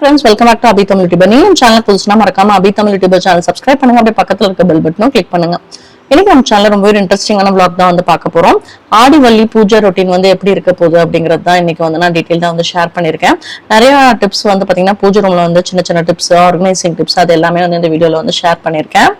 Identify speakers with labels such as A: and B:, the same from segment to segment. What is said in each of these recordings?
A: Friends welcome back to Abhi Tamil YouTuber நீங்க channel புதுசுனா மறக்காம Abhi Tamil YouTuber channel subscribe பண்ணுங்க. அப்படியே பக்கத்துல இருக்க பெல் பட்டனும் கிளிக் பண்ணுங்க. இன்னைக்கு நம்ம சேனல் ரொம்ப ஒரு இன்ட்ரெஸ்டிங்கான vlog தான் வந்து பார்க்க போறோம். ஆடிவள்ளி பூஜை ரொட்டீன் வந்து எப்படி இருக்க போகுது அப்படிங்கிறது தான் இன்னைக்கு வந்து நான் டீட்டெயில் தான் வந்து ஷேர் பண்ணியிருக்கேன். நிறைய டிப்ஸ் வந்து பாத்தீங்கன்னா பூஜை ரூம்ல வந்து சின்ன சின்ன டிப்ஸ் ஆர்கனைசிங் டிப்ஸ் அது எல்லாமே வந்து இந்த வீடியோல வந்து ஷேர் பண்ணியிருக்கேன்.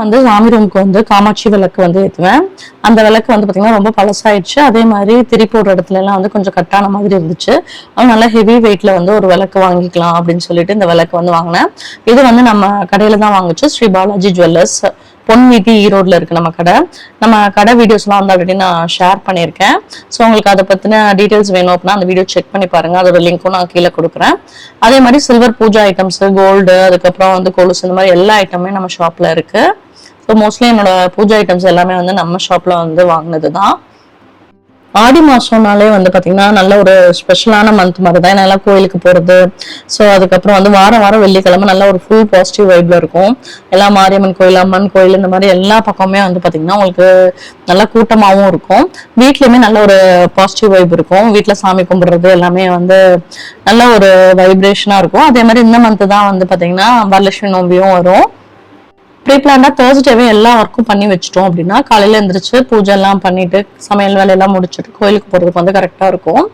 A: வந்து சாமி ரூமுக்கு வந்து காமாட்சி விளக்கு வந்து ஏற்றுவேன் அந்த விளக்கு வந்து பார்த்தீங்கன்னா ரொம்ப பழசாயிடுச்சு. அதே மாதிரி திரி போடுற இடத்துல எல்லாம் வந்து கொஞ்சம் கட்டான மாதிரி இருந்துச்சு. அது நல்லா ஹெவி வெயிட்ல வந்து ஒரு விளக்கு வாங்கிக்கலாம் அப்படின்னு சொல்லிட்டு இந்த விளக்கு வந்து வாங்கினேன். இது வந்து நம்ம கடையில தான் வாங்குச்சு ஸ்ரீ பாலாஜி ஜுவல்லர்ஸ் பொன் வீதி ஈரோட்ல இருக்கு நம்ம கடை. நம்ம கடை வீடியோஸ்லாம் வந்து ஆல்ரெடி நான் ஷேர் பண்ணியிருக்கேன். ஸோ உங்களுக்கு அதை பற்றின டீட்டெயில்ஸ் வேணும் அப்படின்னா அந்த வீடியோ செக் பண்ணி பாருங்க. அதோட லிங்க்கும் நான் கீழே கொடுக்குறேன். அதே மாதிரி சில்வர் பூஜா ஐட்டம்ஸ் கோல்டு அதுக்கப்புறம் வந்து கொலுசு இந்த மாதிரி எல்லா ஐட்டமே நம்ம ஷாப்ல இருக்கு. ஸோ மோஸ்ட்லி என்னோட பூஜா ஐட்டம்ஸ் எல்லாமே வந்து நம்ம ஷாப்ல வந்து வாங்கினது தான் ஆடி மாசம்னாலே வந்து பாத்தீங்கன்னா நல்ல ஒரு ஸ்பெஷலான மந்த் மாதிரி தான் ஏன்னா கோயிலுக்கு போறது. ஸோ அதுக்கப்புறம் வந்து வாரம் வாரம் வெள்ளிக்கிழமை நல்ல ஒரு ஃபுல் பாசிட்டிவ் வைப்ல இருக்கும். எல்லா மாரியம்மன் கோயில் அம்மன் கோயில் இந்த மாதிரி எல்லா பக்கமுமே வந்து பாத்தீங்கன்னா உங்களுக்கு நல்ல கூட்டமாகவும் இருக்கும். வீட்லயுமே நல்ல ஒரு பாசிட்டிவ் வைப் இருக்கும். வீட்டில் சாமி கும்பிடுறது எல்லாமே வந்து நல்ல ஒரு வைப்ரேஷனா இருக்கும். அதே மாதிரி இந்த மந்த் தான் வந்து பாத்தீங்கன்னா வரலட்சுமி நோம்பியும் வரும். ப்ரீ பிளான்டா தேர்ஸ்டேவே எல்லா ஒர்க்கும் பண்ணி வச்சிட்டோம் அப்படின்னா காலையில எழுந்திரிச்சு பூஜை எல்லாம் பண்ணிட்டு சமையல் வேலையெல்லாம் முடிச்சுட்டு கோயிலுக்கு போறதுக்கு வந்து கரெக்டா இருக்கும்.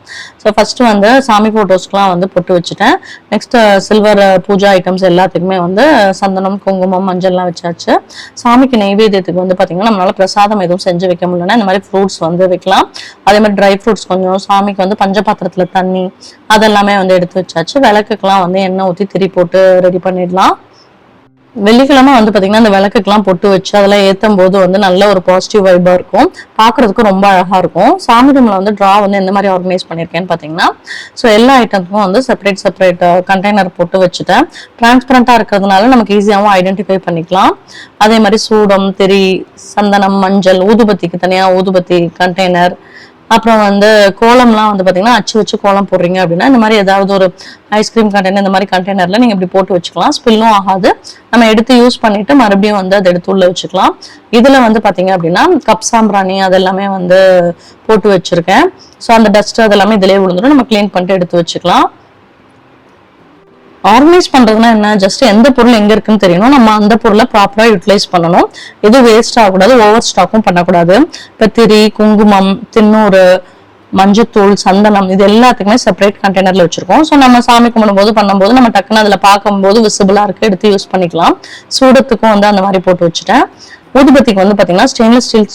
A: ஸோ ஃபர்ஸ்ட் வந்து சாமி ஃபோட்டோஸ்க்குலாம் வந்து பொட்டு வச்சுட்டேன். நெக்ஸ்ட் சில்வர் பூஜா ஐட்டம்ஸ் எல்லாத்துக்குமே வந்து சந்தனம் குங்குமம் மஞ்சள்லாம் வச்சாச்சு. சாமிக்கு நெய்வேத்தியத்துக்கு வந்து பாத்தீங்கன்னா நம்மளால பிரசாதம் எதுவும் செஞ்சு வைக்க முடியலன்னா இந்த மாதிரி ஃப்ரூட்ஸ் வந்து வைக்கலாம். அதே மாதிரி ட்ரை ஃப்ரூட்ஸ் கொஞ்சம் சாமிக்கு வந்து பஞ்சபாத்திரத்துல தண்ணி அதெல்லாமே வந்து எடுத்து வச்சாச்சு. விளக்குக்கெல்லாம் வந்து எண்ணெய் ஊற்றி திரி போட்டு ரெடி பண்ணிடலாம். வெள்ளிக்கிழமை வந்து பார்த்தீங்கன்னா அந்த விளக்குக்கெல்லாம் பொட்டு வச்சு அதெல்லாம் ஏற்றும் போது வந்து நல்ல ஒரு பாசிட்டிவ் வைபாக இருக்கும். பார்க்குறதுக்கும் ரொம்ப அழகாக இருக்கும். சாமி ரூமில் வந்து ட்ரா வந்து எந்த மாதிரி ஆர்கனைஸ் பண்ணியிருக்கேன்னு பார்த்தீங்கன்னா ஸோ எல்லா ஐட்டத்துக்கும் வந்து செப்பரேட் செப்பரேட் கண்டெய்னர் போட்டு வச்சுட்டேன். டிரான்ஸ்பரண்டா இருக்கிறதுனால நமக்கு ஈஸியாகவும் ஐடென்டிஃபை பண்ணிக்கலாம். அதே மாதிரி சூடம் திரி சந்தனம் மஞ்சள் ஊதுபத்திக்கு தனியாக ஊதுபத்தி கண்டெய்னர் அப்புறம் வந்து கோலம்லாம் வந்து பார்த்தீங்கன்னா அச்சு வச்சு கோலம் போடுறீங்க அப்படின்னா இந்த மாதிரி ஏதாவது ஒரு ஐஸ்கிரீம் கண்டெய்னர் இந்த மாதிரி கண்டெய்னரில் நீங்கள் இப்படி போட்டு வச்சுக்கலாம். ஸ்பில்லும் ஆகாது. நம்ம எடுத்து யூஸ் பண்ணிட்டு மறுபடியும் வந்து அதை எடுத்து உள்ளே வச்சுக்கலாம். இதில் வந்து பார்த்தீங்க அப்படின்னா கப் சாம்பிராணி அதெல்லாமே வந்து போட்டு வச்சுருக்கேன். ஸோ அந்த டஸ்ட் அதெல்லாமே இதிலே விழுந்துடும் நம்ம க்ளீன் பண்ணிட்டு எடுத்து வச்சுக்கலாம். ஆர்கனைஸ் பண்ணுறதுனா என்ன? ஜஸ்ட் எந்த பொருள் எங்க இருக்குன்னு தெரியணும். நம்ம அந்த பொருளை ப்ராப்பரா யூட்டிலைஸ் பண்ணணும். எதுவும் வேஸ்ட் ஆகக்கூடாது ஓவர் ஸ்டாக்கும் பண்ணக்கூடாது. இப்போ திரி குங்குமம் தின்னூறு மஞ்சத்தூள் சந்தனம் இது எல்லாத்துக்குமே செப்பரேட் கண்டெய்னர்ல வச்சிருக்கோம். ஸோ நம்ம சாமி கும்பிடும்போது பண்ணும்போது நம்ம டக்குன்னு அதில் பார்க்கும்போது விசிபிளா இருக்கு. எடுத்து யூஸ் பண்ணிக்கலாம். சூடத்துக்கும் வந்து அந்த மாதிரி போட்டு வச்சுட்டேன். ஊதுபத்திக்கு வந்து பாத்தீங்கன்னா ஸ்டெயின்லெஸ் ஸ்டீல்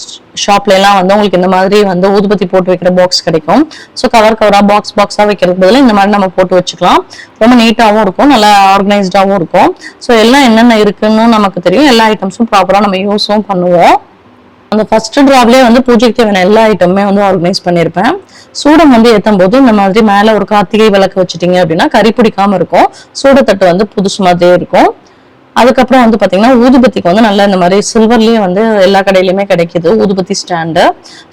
A: ஷாப்ல எல்லாம் வந்து உங்களுக்கு இந்த மாதிரி வந்து ஊதுபத்தி போட்டு வைக்கிற பாக்ஸ் கிடைக்கும். ஸோ கவர் கவரா பாக்ஸ் பாக்ஸா வைக்கிறதுக்கு பதிலாக இந்த மாதிரி நம்ம போட்டு வச்சுக்கலாம். ரொம்ப நீட்டாகவும் இருக்கும் நல்லா ஆர்கனைஸ்டாகவும் இருக்கும். ஸோ எல்லாம் என்னென்ன இருக்குன்னு நமக்கு தெரியும். எல்லா ஐட்டம்ஸும் ப்ராப்பரா நம்ம யூஸும் பண்ணுவோம். அந்த ஃபர்ஸ்ட் ட்ராப்லேயே வந்து பூஜைக்கு தேவையான எல்லா ஐட்டமுமே வந்து ஆர்கனைஸ் பண்ணியிருப்பேன் சூடம் வந்து ஏற்றும் போது இந்த மாதிரி மேலே ஒரு கார்த்திகை விளக்கு வச்சுட்டீங்க அப்படின்னா கறி பிடிக்காம இருக்கும். சூடத்தட்டு வந்து புதுசு மாதிரியே இருக்கும். அதுக்கப்புறம் வந்து பார்த்தீங்கன்னா ஊதுபத்திக்கு வந்து நல்லா இந்த மாதிரி சில்வர்லேயே வந்து எல்லா கடையிலையுமே கிடைக்குது ஊதுபத்தி ஸ்டாண்டு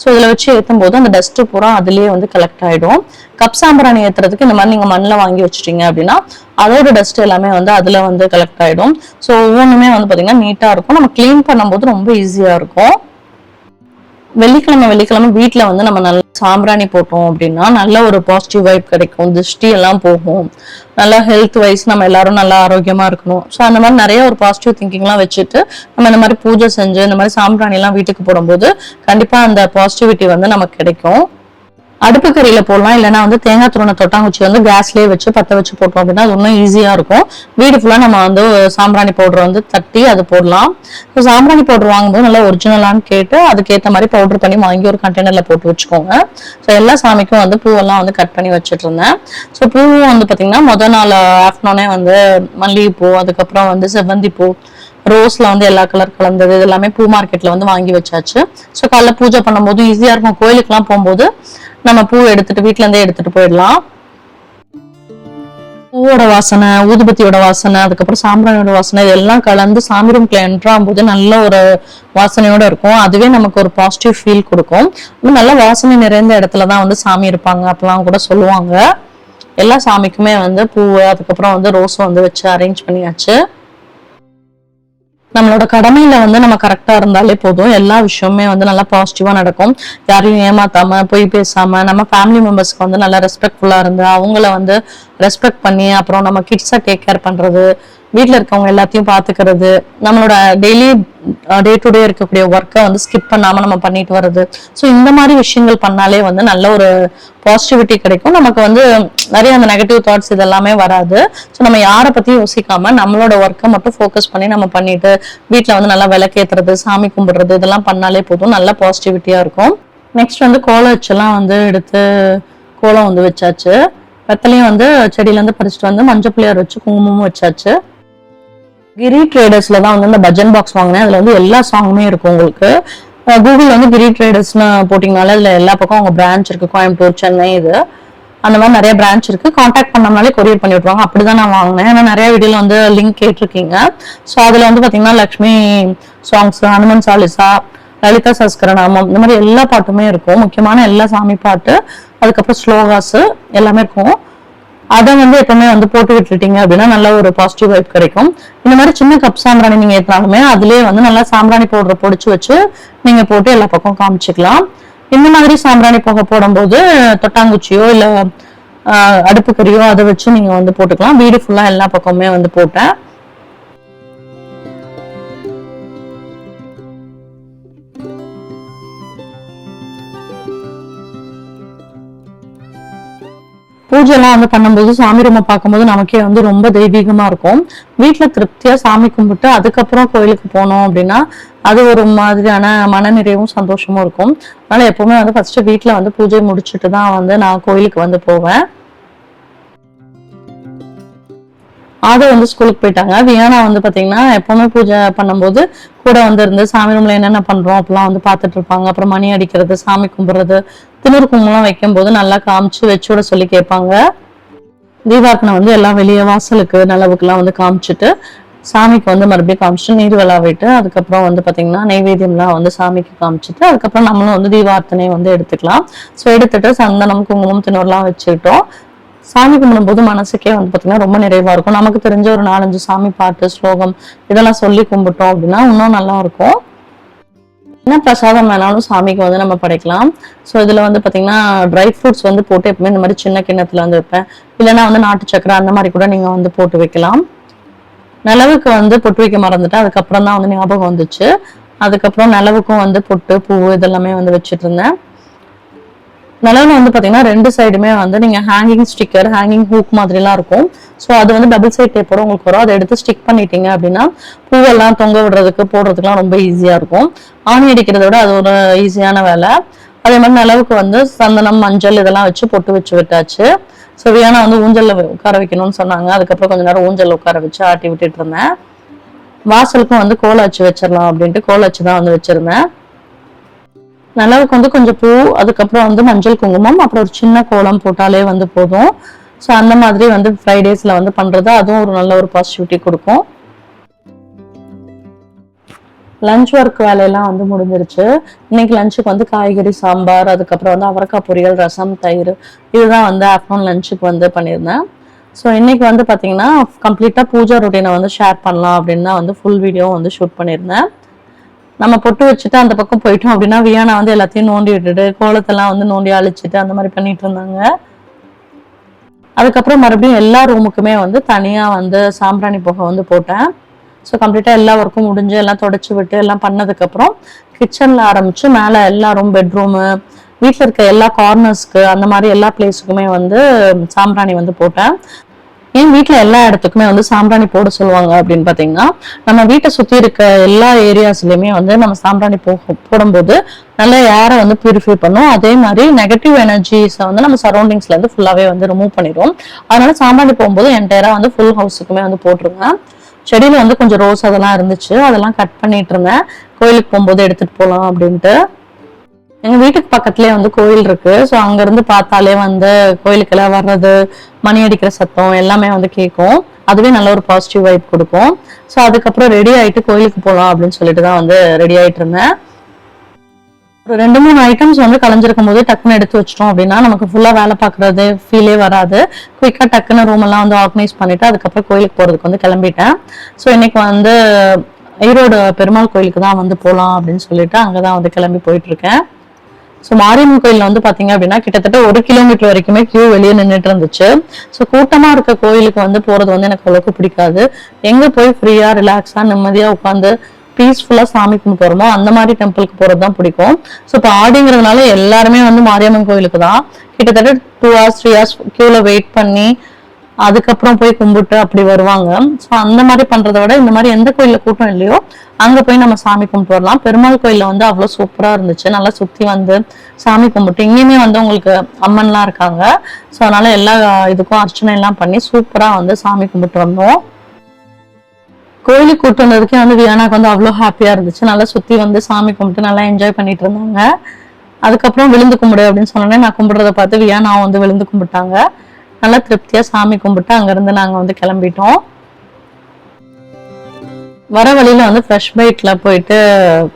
A: ஸோ இதில் வச்சு ஏற்றும் போது அந்த டஸ்ட்டு பூரா அதுலேயே வந்து கலெக்ட் ஆகிடும் கப் சாம்பிராணி ஏற்றுறதுக்கு இந்த மாதிரி நீங்கள் மண்ணில் வாங்கி வச்சுட்டீங்க அப்படின்னா அதோட டஸ்ட் எல்லாமே வந்து அதில் வந்து கலெக்ட் ஆகிடும் ஸோ ஒவ்வொன்றுமே வந்து பார்த்தீங்கன்னா நீட்டாக இருக்கும். நம்ம க்ளீன் பண்ணும்போது ரொம்ப ஈஸியாக இருக்கும். வெள்ளிக்கிழமை வெள்ளிக்கிழமை வீட்டில் வந்து நம்ம நல்ல சாம்பிராணி போட்டோம் அப்படின்னா நல்ல ஒரு பாசிட்டிவ் வைப் கிடைக்கும் திருஷ்டி எல்லாம் போகும். நல்லா ஹெல்த் வைஸ் நம்ம எல்லாரும் நல்லா ஆரோக்கியமா இருக்கணும். ஸோ அந்த மாதிரி நிறைய ஒரு பாசிட்டிவ் திங்கிங்லாம் வச்சுட்டு நம்ம இந்த மாதிரி பூஜை செஞ்சு இந்த மாதிரி சாம்பிராணி எல்லாம் வீட்டுக்கு போடும்போது கண்டிப்பாக அந்த பாசிட்டிவிட்டி வந்து நமக்கு கிடைக்கும். அடுப்பு கறியில போடலாம். இல்லைன்னா வந்து தேங்காய் துருணை தொட்டாங்குச்சி வந்து கேஸ்லயே வச்சு பத்த வச்சு போட்டோம் அப்படின்னா அது இன்னும் ஈஸியா இருக்கும். வீடு ஃபுல்லா நம்ம வந்து சாம்பிராணி பவுடர் வந்து தட்டி அது போடலாம். ஸோ சாம்பிராணி பவுடர் வாங்கும்போது நல்லா ஒரிஜினலான்னு கேட்டு அதுக்கேற்ற மாதிரி பவுடர் பண்ணி வாங்கி ஒரு கண்டெய்னர்ல போட்டு வச்சுக்கோங்க. ஸோ எல்லா சாமிக்கும் வந்து பூவெல்லாம் வந்து கட் பண்ணி வச்சுட்டு இருந்தேன் ஸோ பூவும் வந்து பாத்தீங்கன்னா முதல் நாள் ஆஃப்டர்நூனே வந்து மல்லிகைப்பூ அதுக்கப்புறம் வந்து செவ்வந்தி பூ ரோஸ்ல வந்து எல்லா கலர் கலந்தது இது எல்லாமே பூ மார்க்கெட்ல வந்து வாங்கி வச்சாச்சு. ஸோ காலைல பூஜை பண்ணும்போது ஈஸியா இருக்கும். கோயிலுக்குலாம் போகும்போது நம்ம பூ எடுத்துட்டு வீட்ல இருந்தே எடுத்துட்டு போயிடலாம். பூவோட வாசனை ஊதுபத்தியோட வாசனை அதுக்கப்புறம் சாம்பிராணியோட வாசனை இதெல்லாம் கலந்து சாமி ரூம்ல என்ட்ராகும் போது நல்ல ஒரு வாசனையோட இருக்கும். அதுவே நமக்கு ஒரு பாசிட்டிவ் ஃபீல் கொடுக்கும். நல்ல வாசனை நிறைந்த இடத்துல தான் வந்து சாமி இருப்பாங்க அப்பெல்லாம் கூட சொல்லுவாங்க. எல்லா சாமிக்குமே வந்து பூவை அதுக்கப்புறம் வந்து ரோஸும் வந்து வச்சு அரேஞ்ச் பண்ணியாச்சு. நம்மளோட கடமையில வந்து நம்ம கரெக்டா இருந்தாலே போதும். எல்லா விஷயமுமே வந்து நல்லா பாசிட்டிவா நடக்கும். யாரையும் ஏமாத்தாம பொய் பேசாம நம்ம ஃபேமிலி மெம்பர்ஸ்க்கு வந்து நல்லா ரெஸ்பெக்ட்ஃபுல்லா இருந்து அவங்கள வந்து ரெஸ்பெக்ட் பண்ணி அப்புறம் நம்ம கிட்ஸை டேக் கேர் பண்றது வீட்டில் இருக்கவங்க எல்லாத்தையும் பார்த்துக்கிறது நம்மளோட டெய்லி டே டு டே இருக்கக்கூடிய ஒர்க்கை வந்து ஸ்கிப் பண்ணாமல் நம்ம பண்ணிட்டு வர்றது. ஸோ இந்த மாதிரி விஷயங்கள் பண்ணாலே வந்து நல்ல ஒரு பாசிட்டிவிட்டி கிடைக்கும். நமக்கு வந்து நிறைய அந்த நெகட்டிவ் தாட்ஸ் இதெல்லாமே வராது. ஸோ நம்ம யாரை பற்றி யோசிக்காம நம்மளோட ஒர்க்கை மட்டும் ஃபோக்கஸ் பண்ணி நம்ம பண்ணிட்டு வீட்டில் வந்து நல்லா விளக்கேத்துறது சாமி கும்பிடுறது இதெல்லாம் பண்ணாலே போதும். நல்ல பாசிட்டிவிட்டியாக இருக்கும். நெக்ஸ்ட் வந்து கோலம் வச்செல்லாம் வந்து எடுத்து கோலம் வந்து வச்சாச்சு. வெத்தலையும் வந்து செடியிலேருந்து பறிச்சுட்டு வந்து மஞ்சள் பிள்ளையார் வச்சு குங்குமமும் வச்சாச்சு. கிரி ட்ரேடர்ஸ்ல தான் வந்து இந்த பஜன் பாக்ஸ் வாங்கினேன். அதுல வந்து எல்லா சாங்குமே இருக்கும் உங்களுக்கு. கூகுள் வந்து கிரி ட்ரேடர்ஸ்னு போட்டிங்கனால அதுல எல்லா பக்கம் அவங்க பிரான்ச் இருக்கு. கோயம்புத்தூர் சென்னை இது. அந்த மாதிரி நிறைய பிரான்ச் இருக்கு. காண்டாக்ட் பண்ணோம்னாலே கொரியர் பண்ணி விட்ருவாங்க அப்படிதான் நான் வாங்கினேன். ஏன்னா நிறைய வீடியோல வந்து லிங்க் கேட்டிருக்கீங்க. ஸோ அதுல வந்து பாத்தீங்கன்னா லக்ஷ்மி சாங்ஸ் ஹனுமன் சாலிசா லலிதா சஸ்கரநாமம் இந்த மாதிரி எல்லா பாட்டுமே இருக்கும். முக்கியமான எல்லா சாமி பாட்டு. அதுக்கப்புறம் ஸ்லோகாஸ் எல்லாமே இருக்கும். அதை வந்து எப்பவுமே வந்து போட்டு விட்டுட்டீங்க அப்படின்னா நல்ல ஒரு பாசிட்டிவ் வைப் கிடைக்கும். இந்த மாதிரி சின்ன கப் சாம்பிராணி நீங்க ஏற்றினாலுமே அதுலயே வந்து நல்லா சாம்பிராணி பவுடரை பொடிச்சு வச்சு நீங்க போட்டு எல்லா பக்கம் காமிச்சுக்கலாம். இந்த மாதிரி சாம்பிராணி புகை போடும்போது தொட்டாங்குச்சியோ இல்ல அடுப்பு கறியோ அதை வச்சு நீங்க வந்து போட்டுக்கலாம். வீடு ஃபுல்லா எல்லா பக்கமுமே வந்து போட்டேன். பூஜைலாம் வந்து பண்ணும்போது சாமி ரூமை பார்க்கும்போது நமக்கே வந்து ரொம்ப தெய்வீகமா இருக்கும். வீட்டுல திருப்தியா சாமி கும்பிட்டு அதுக்கப்புறம் கோயிலுக்கு போனோம் அப்படின்னா அது ஒரு மாதிரியான மனநிறைவும் சந்தோஷமும் இருக்கும். அதனால எப்பவுமே வந்து ஃபர்ஸ்ட் வீட்ல வந்து பூஜை முடிச்சுட்டு தான் வந்து நான் கோயிலுக்கு வந்து போவேன். ஆதோ வந்து ஸ்கூலுக்கு போயிட்டாங்க. வியானா வந்து பாத்தீங்கன்னா எப்பவுமே பூஜை பண்ணும்போது கூட வந்து இருந்து சாமி ரூம்ல என்னென்ன பண்றோம் அப்படிலாம் வந்து பார்த்துட்டு இருப்பாங்க. அப்புறம் மணி அடிக்கிறது சாமி கும்பிடுறது திமிர் வைக்கும்போது வைக்கும் போது நல்லா காமிச்சு வச்சு விட சொல்லி கேட்பாங்க. தீபார்த்தனை வந்து எல்லாம் வெளியே வாசலுக்கு நிலவுக்குலாம் வந்து காமிச்சிட்டு சாமிக்கு வந்து மறுபடியும் காமிச்சிட்டு நீர் விளாவிட்டு அதுக்கப்புறம் வந்து பார்த்தீங்கன்னா நைவேத்தியம்லாம் வந்து சாமிக்கு காமிச்சிட்டு அதுக்கப்புறம் நம்மளும் வந்து தீபார்த்தனை வந்து எடுத்துக்கலாம். ஸோ எடுத்துட்டு சந்தனம் குங்குமம் திணறுலாம் வச்சுக்கிட்டோம். சாமி கும்பிடும்போது மனசுக்கே வந்து பார்த்தீங்கன்னா ரொம்ப நிறைவாக இருக்கும். நமக்கு தெரிஞ்ச ஒரு நாலஞ்சு சாமி பாட்டு ஸ்லோகம் இதெல்லாம் சொல்லி கும்பிட்டோம் அப்படின்னா இன்னும் நல்லா இருக்கும். என்ன பிரசாதம் வேணாலும் சாமிக்கு வந்து நம்ம படைக்கலாம். ஸோ இதுல வந்து பார்த்தீங்கன்னா ட்ரை ஃப்ரூட்ஸ் வந்து போட்டு எப்பவுமே இந்த மாதிரி சின்ன கிண்ணத்துல வந்து வைப்பேன். இல்லைன்னா வந்து நாட்டு சக்கரை அந்த மாதிரி கூட நீங்க வந்து போட்டு வைக்கலாம். நிலவுக்கு வந்து பொட்டு வைக்க மறந்துட்டேன். அதுக்கப்புறம் தான் வந்து ஞாபகம் வந்துச்சு. அதுக்கப்புறம் நிலவுக்கும் வந்து பொட்டு பூ இதெல்லாமே வந்து வச்சுட்டு இருந்தேன். நிலவில் வந்து பார்த்தீங்கன்னா ரெண்டு சைடுமே வந்து நீங்கள் ஹேங்கிங் ஸ்டிக்கர் ஹேங்கிங் ஹூக் மாதிரிலாம் இருக்கும். ஸோ அது வந்து டபுள் சைட் டேப்போட உங்களுக்கு வரும். அதை எடுத்து ஸ்டிக் பண்ணிட்டீங்க அப்படின்னா பூவெல்லாம் தொங்க விடுறதுக்கு போடுறதுக்குலாம் ரொம்ப ஈஸியாக இருக்கும். ஆணி அடிக்கிறத விட அது ஒரு ஈஸியான வேலை. அதே மாதிரி நிலவுக்கு வந்து சந்தனம் மஞ்சள் இதெல்லாம் வச்சு பொட்டு வச்சு விட்டாச்சு. ஸோ வியானா வந்து ஊஞ்சலில் உட்கார வைக்கணும்னு சொன்னாங்க. அதுக்கப்புறம் கொஞ்ச நேரம் ஊஞ்சலில் உட்கார வச்சு ஆட்டி விட்டுட்டு இருந்தேன். வாசலுக்கும் வந்து கோலம் வச்சிடலாம் அப்படின்ட்டு கோலாச்சு தான் வந்து வச்சுருந்தேன். நிலவுக்கு வந்து கொஞ்சம் பூ அதுக்கப்புறம் வந்து மஞ்சள் குங்குமம் அப்புறம் ஒரு சின்ன கோலம் போட்டாலே வந்து போதும். ஸோ அந்த மாதிரி வந்து ஃப்ரைடேஸில் வந்து பண்ணுறது அதுவும் ஒரு நல்ல ஒரு பாசிட்டிவிட்டி கொடுக்கும். லஞ்ச் ஒர்க் வேலையெல்லாம் வந்து முடிஞ்சிருச்சு. இன்னைக்கு லஞ்சுக்கு வந்து காய்கறி சாம்பார் அதுக்கப்புறம் வந்து அவரக்காய் பொரியல் ரசம் தயிர். இதுதான் வந்து ஆஃப்டர்நூன் லஞ்சுக்கு வந்து பண்ணியிருந்தேன். ஸோ இன்னைக்கு வந்து பார்த்தீங்கன்னா கம்ப்ளீட்டாக பூஜா ரொட்டீனை வந்து ஷேர் பண்ணலாம் அப்படின்னு தான் வந்து ஃபுல் வீடியோ வந்து ஷூட் பண்ணியிருந்தேன். நம்ம பொட்டு வச்சுட்டு அந்த பக்கம் போயிட்டோம் அப்படின்னா வியானா வந்து எல்லாத்தையும் நோண்டி விட்டுட்டு கோலத்தெல்லாம் வந்து நோண்டி அழிச்சிட்டு அந்த மாதிரி பண்ணிட்டு இருந்தாங்க. அதுக்கப்புறம் மறுபடியும் எல்லா ரூமுக்குமே வந்து தனியா வந்து சாம்பிராணி புகை வந்து போட்டேன். ஸோ கம்ப்ளீட்டா எல்லா ஒர்க்கும் முடிஞ்சு எல்லாம் தொடச்சி விட்டு எல்லாம் பண்ணதுக்கப்புறம் கிச்சன்ல ஆரம்பிச்சு மேலே எல்லா ரூம் பெட்ரூமு வீட்டில் இருக்க எல்லா கார்னர்ஸ்க்கு அந்த மாதிரி எல்லா பிளேஸுக்குமே வந்து சாம்பிராணி வந்து போட்டேன். ஏன் வீட்டில் எல்லா இடத்துக்குமே வந்து சாம்பிராணி போட சொல்லுவாங்க அப்படின்னு பார்த்தீங்கன்னா நம்ம வீட்டை சுற்றி இருக்க எல்லா ஏரியாஸ்லையுமே வந்து நம்ம சாம்பிராணி போ போடும்போது நல்ல ஏரை வந்து பியூரிஃபை பண்ணும். அதே மாதிரி நெகட்டிவ் எனர்ஜிஸை வந்து நம்ம சரௌண்டிங்ஸ்லேருந்து ஃபுல்லாகவே வந்து ரிமூவ் பண்ணிடும் அதனால சாம்பிராணி போகும்போது என்டையராக வந்து ஃபுல் ஹவுஸுக்குமே வந்து போட்டுருங்க. செடியில் வந்து கொஞ்சம் ரோஸ் அதெல்லாம் இருந்துச்சு. அதெல்லாம் கட் பண்ணிட்டு இருந்தேன். கோயிலுக்கு போகும்போது எடுத்துகிட்டு போகலாம் அப்படின்ட்டு. எங்க வீட்டுக்கு பக்கத்துலயே வந்து கோயில் இருக்கு. ஸோ அங்க இருந்து பார்த்தாலே வந்து கோயிலுக்கெல்லாம் வர்றது மணி அடிக்கிற சத்தம் எல்லாமே வந்து கேட்கும் அதுவே நல்ல ஒரு பாசிட்டிவ் வைப் கொடுக்கும். ஸோ அதுக்கப்புறம் ரெடி ஆயிட்டு கோயிலுக்கு போகலாம் அப்படின்னு சொல்லிட்டு தான் வந்து ரெடி ஆயிட்டு இருந்தேன். ஒரு ரெண்டு மூணு ஐட்டம்ஸ் வந்து கலைஞ்சிருக்கும் போது டக்குன்னு எடுத்து வச்சிட்டோம் அப்படின்னா நமக்கு ஃபுல்லா வேலை பார்க்கறது ஃபீலே வராது. குயிக்கா டக்குன்னு ரூம் எல்லாம் வந்து ஆர்கனைஸ் பண்ணிட்டு அதுக்கப்புறம் கோயிலுக்கு போறதுக்கு வந்து கிளம்பிட்டேன். ஸோ இன்னைக்கு வந்து ஈரோடு பெருமாள் கோயிலுக்கு தான் வந்து போகலாம் அப்படின்னு சொல்லிட்டு அங்கே தான் வந்து கிளம்பி போயிட்டு இருக்கேன். ஸோ மாரியம்மன் கோயிலில் வந்து பார்த்தீங்க அப்படின்னா கிட்டத்தட்ட ஒரு கிலோமீட்டர் வரைக்குமே கியூ வெளியே நின்றுட்டு இருந்துச்சு. ஸோ கூட்டமாக இருக்க கோயிலுக்கு வந்து போறது வந்து எனக்கு அவ்வளோக்கு பிடிக்காது. எங்கே போய் ஃப்ரீயாக ரிலாக்ஸாக நிம்மதியாக உட்காந்து பீஸ்ஃபுல்லாக சாமி கும்பிட்டு அந்த மாதிரி டெம்பிளுக்கு போகிறது தான் பிடிக்கும். ஸோ இப்போ ஆடிங்கிறதுனால எல்லாருமே வந்து மாரியம்மன் கோயிலுக்கு தான். கிட்டத்தட்ட டூ ஹவர்ஸ் த்ரீ ஹவர்ஸ் க்யூவில் வெயிட் பண்ணி அதுக்கப்புறம் போய் கும்பிட்டு அப்படி வருவாங்க. ஸோ அந்த மாதிரி பண்றதை விட இந்த மாதிரி எந்த கோயில்ல கூட்டம் இல்லையோ அங்க போய் நம்ம சாமி கும்பிட்டு வரலாம். பெருமாள் கோயில்ல வந்து அவ்வளோ சூப்பரா இருந்துச்சு. நல்லா சுத்தி வந்து சாமி கும்பிட்டு இங்கேயுமே வந்து உங்களுக்கு அம்மன்லாம் இருக்காங்க. ஸோ அதனால எல்லா இதுக்கும் அர்ச்சனை எல்லாம் பண்ணி சூப்பரா வந்து சாமி கும்பிட்டு வந்தோம். கோயிலுக்கு கூட்டு வந்ததுக்கே வந்து வியானாக்கு வந்து அவ்வளோ ஹாப்பியா இருந்துச்சு. நல்லா சுத்தி வந்து சாமி கும்பிட்டு நல்லா என்ஜாய் பண்ணிட்டு இருந்தாங்க. அதுக்கப்புறம் விழுந்து கும்பிடு அப்படின்னு சொன்னோன்னே நான் கும்பிடுறத பார்த்து வியானா வந்து விழுந்து கும்பிட்டாங்க. நல்லா திருப்தியா சாமி கும்பிட்டு அங்கிருந்து நாங்க வந்து கிளம்பிட்டோம். வர வழியில வந்து ஃப்ரெஷ் பைட்ல போயிட்டு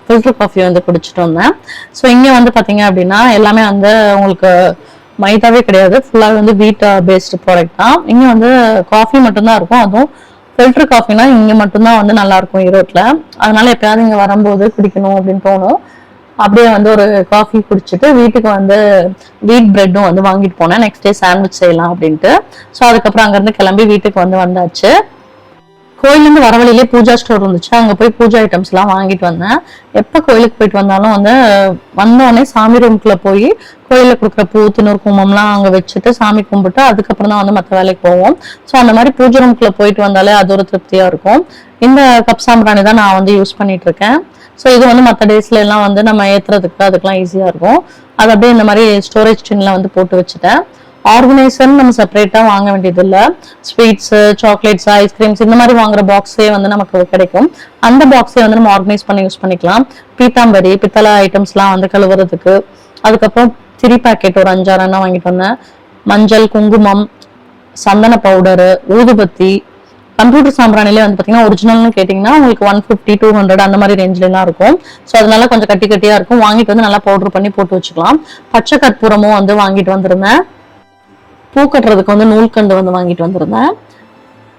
A: ஃபில்டர் காஃபி வந்து குடிச்சிட்டு வந்தேன். ஸோ இங்கே வந்து பார்த்தீங்க அப்படின்னா எல்லாமே வந்து உங்களுக்கு மைதாவே கிடையாது. ஃபுல்லாகவே வந்து வீட் பேஸ்டு ப்ராடக்ட் தான். இங்கே வந்து காஃபி மட்டும்தான் இருக்கும். அதுவும் ஃபில்டர் காஃபினா இங்கே மட்டும்தான் வந்து நல்லாயிருக்கும் ஈரோட்டில். அதனால எப்பயாவது இங்கே வரும்போது குடிக்கணும் அப்படின்னு தோணும். அப்படியே வந்து ஒரு காஃபி குடிச்சிட்டு வீட்டுக்கு வந்து வீட் பிரெட்டும் வந்து வாங்கிட்டு போனேன். நெக்ஸ்ட் டே சாண்ட்விச் செய்யலாம் அப்படின்ட்டு. ஸோ அதுக்கப்புறம் அங்கேருந்து கிளம்பி வீட்டுக்கு வந்து வந்தாச்சு. கோயிலேருந்து வர வழியிலே பூஜா ஸ்டோர் இருந்துச்சு. அங்கே போய் பூஜா ஐட்டம்ஸ்லாம் வாங்கிட்டு வந்தேன். எப்போ கோயிலுக்கு போயிட்டு வந்தாலும் வந்து வந்தோடனே சாமி ரூம்குள்ளே போய் கோயிலில் கொடுக்குற பூ திணூர் கும்பம்லாம் அங்கே வச்சுட்டு சாமி கும்பிட்டு அதுக்கப்புறம் தான் வந்து மற்ற வேலைக்கு போவோம். ஸோ அந்த மாதிரி பூஜை ரூம்குள்ளே போயிட்டு வந்தாலே அது ஒரு திருப்தியாக இருக்கும். இந்த கப் சாம்பிராணி தான் நான் வந்து யூஸ் பண்ணிட்டு இருக்கேன். ஸோ இது வந்து மற்ற டேஸ்ல எல்லாம் வந்து நம்ம ஏற்றுறதுக்கு அதுக்கெல்லாம் ஈஸியாக இருக்கும். அது அப்படியே இந்த மாதிரி ஸ்டோரேஜ் டின்ல வந்து போட்டு வச்சுட்டேன். ஆர்கனைசர்னு நம்ம செப்பரேட்டாக வாங்க வேண்டியது ஸ்வீட்ஸு சாக்லேட்ஸ் ஐஸ்கிரீம்ஸ் இந்த மாதிரி வாங்குற பாக்ஸே வந்து நமக்கு கிடைக்கும். அந்த பாக்ஸே வந்து நம்ம ஆர்கனைஸ் பண்ணி யூஸ் பண்ணிக்கலாம். பீத்தாம்பரி பித்தளை ஐட்டம்ஸ்லாம் வந்து கழுவுறதுக்கு. அதுக்கப்புறம் திரி பேக்கெட் ஒரு அஞ்சாறு எண்ணெய் வாங்கிட்டு வந்தேன். மஞ்சள் குங்குமம் சந்தன பவுடரு ஊதுபத்தி கம்ப்யூட்டர் சாம்பிராணிலே வந்து பார்த்தீங்கன்னா ஒரிஜினல்னு கேட்டிங்கன்னா உங்களுக்கு ஒன் ஃபிஃப்டி டூ ஹண்ட்ரட் அந்த மாதிரி ரேஞ்சிலலாம் இருக்கும். ஸோ அதனால கொஞ்சம் கட்டி கட்டியாக இருக்கும். வாங்கிட்டு வந்து நல்லா பவுடர் பண்ணி போட்டு வச்சுக்கலாம். பச்சை கற்பூரமும் வந்து வாங்கிட்டு வந்திருந்தேன். பூ கட்டுறதுக்கு வந்து நூல்கண்டு வந்து வாங்கிட்டு வந்திருந்தேன்.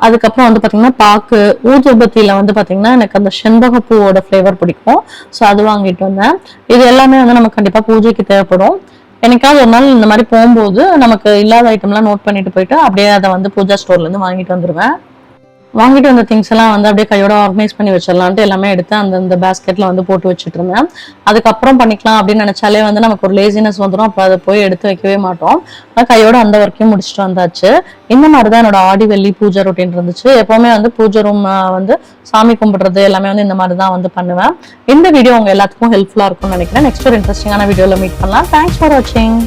A: அதுக்கப்புறம் வந்து பார்த்தீங்கன்னா பாக்கு ஊதுபத்தியில வந்து பார்த்தீங்கன்னா எனக்கு அந்த செண்பக பூவோட ஃப்ளேவர் பிடிக்கும். ஸோ அது வாங்கிட்டு வந்தேன். இது எல்லாமே வந்து நமக்கு கண்டிப்பாக பூஜைக்கு தேவைப்படும். எனக்காவது ஒரு நாள் இந்த மாதிரி போகும்போது நமக்கு இல்லாத ஐட்டம்லாம் நோட் பண்ணிட்டு போயிட்டு அப்படியே அதை வந்து பூஜா ஸ்டோர்லேருந்து வாங்கிட்டு வந்துடுவேன் வாங்கிட்டு வந்த திங்ஸ் எல்லாம் வந்து அப்படியே கையோட ஆர்கனைஸ் பண்ணி வச்சிடலான்ட்டு எல்லாமே எடுத்து அந்த பேஸ்கெட்ல வந்து போட்டு வச்சுட்டு இருந்தேன். அதுக்கப்புறம் பண்ணிக்கலாம் அப்படின்னு நினைச்சாலே வந்து நமக்கு ஒரு லேசினஸ் வந்துடும் அப்போ அதை போய் எடுத்து வைக்கவே மாட்டோம். ஆனால் கையோட அந்த ஒர்க்கையும் முடிச்சுட்டு வந்தாச்சு. இந்த மாதிரி தான் என்னோட ஆடி வெள்ளி பூஜை ரொட்டீன் இருந்துச்சு. எப்பவுமே வந்து பூஜை ரூம் வந்து சாமி கும்பிடுறது எல்லாமே வந்து இந்த மாதிரி தான் வந்து பண்ணுவேன். இந்த வீடியோ உங்க எல்லாத்துக்கும் ஹெல்ப்ஃபுல்லாக இருக்கும்னு நினைக்கிறேன். நெக்ஸ்ட் ஒரு இன்ட்ரெஸ்டிங்கான வீடியோவில் மீட் பண்ணலாம். தேங்க்ஸ் ஃபார் வாட்சிங்